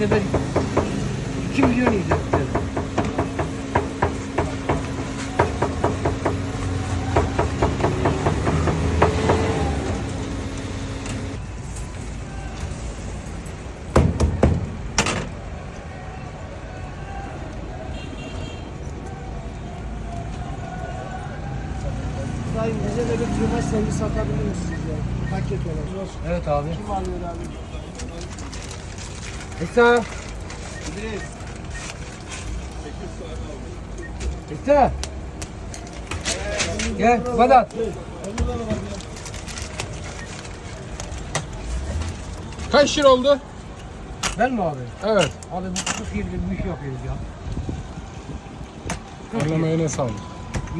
sefer 2 milyon yiyecek. Dayım bize de bir kıyma sevgi satabilir misiniz ya? Paket olarak. Evet abi. Kim alıyor abi? İsa. İsa. Gel Vedat. Kaç lira oldu? Ben mi abi? Evet. Abi bu 40 yıldır bu iş yapıyoruz ya. Anlamayına sağlık.